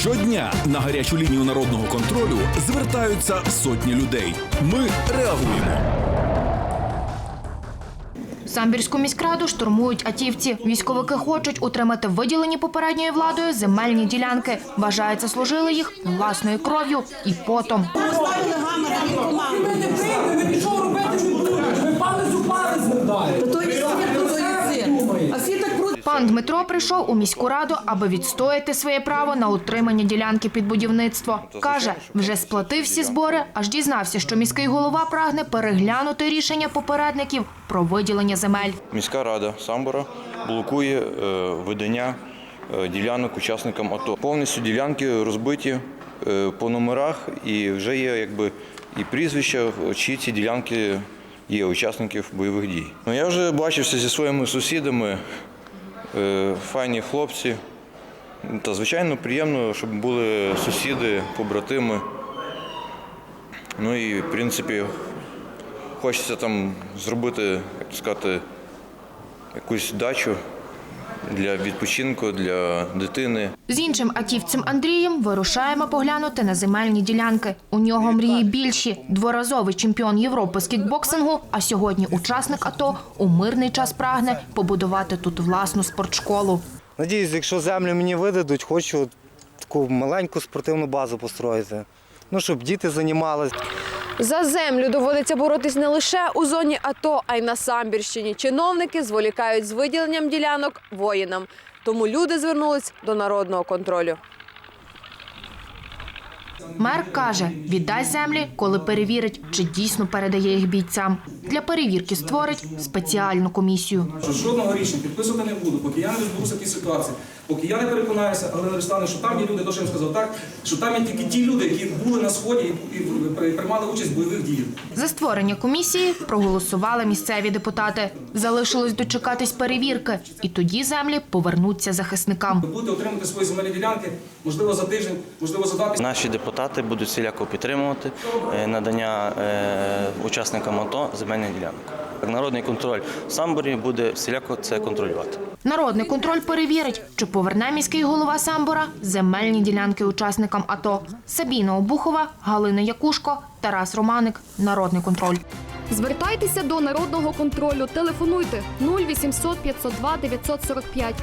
Щодня на гарячу лінію народного контролю звертаються сотні людей. Ми реагуємо. Самбірську міськраду штурмують атівці. Військовики хочуть утримати виділені попередньою владою земельні ділянки. Вважається, служили їх власною кров'ю і потом. Поставили гамера від команди. не прийде, не пішов робити, що буде. Ви палець у палець не дали. То є цирк, то є цирк. А всі так крутять. Пан Дмитро прийшов у міську раду, аби відстояти своє право на утримання ділянки під будівництво. Каже, вже сплатив всі збори, аж дізнався, що міський голова прагне переглянути рішення попередників про виділення земель. Міська рада Самбора блокує е, видання е, ділянок учасникам АТО. Повністю ділянки розбиті е, по номерах і вже є якби і прізвища, чиї ці ділянки є учасників бойових дій. Ну, я вже бачився зі своїми сусідами, файні хлопці. Та звичайно приємно, щоб були сусіди, побратими. Ну і в принципі Хочеться там зробити, як сказати, якусь дачу для відпочинку, для дитини. З іншим атівцем Андрієм вирушаємо поглянути на земельні ділянки. У нього мрії більші. Дворазовий чемпіон Європи з кікбоксингу, а сьогодні учасник АТО у мирний час прагне побудувати тут власну спортшколу. Надіюсь, якщо землю мені видадуть, хочу таку маленьку спортивну базу построїти. Ну, щоб діти займалися. За землю доводиться боротись не лише у зоні АТО, а й на Самбірщині. Чиновники зволікають з виділенням ділянок воїнам. Тому люди звернулись до народного контролю. Мер каже, віддасть землі, коли перевірить, чи дійсно передає їх бійцям. Для перевірки створить спеціальну комісію. жодного рішення підписувати не буду, поки я не розберуся в тій ситуації, поки я не переконаюся, але не стане, що там є люди, то що я сказав, так що там є тільки ті люди, які були на сході і, і приймали участь в бойових діях. За створення комісії проголосували місцеві депутати. Залишилось дочекатись перевірки, і тоді землі повернуться захисникам. Ви будете отримати свої земельні ділянки, можливо, за тиждень, можливо, за два Наші депутати будуть всіляко підтримувати е, надання е, учасникам АТО земельних ділянок. Народний контроль в Самборі буде всіляко це контролювати. Народний контроль перевірить, чи поверне міський голова Самбора земельні ділянки учасникам АТО. Сабіна Обухова, Галина Якушко, Тарас Романик. Народний контроль. Звертайтеся до народного контролю. Телефонуйте 0800 502 945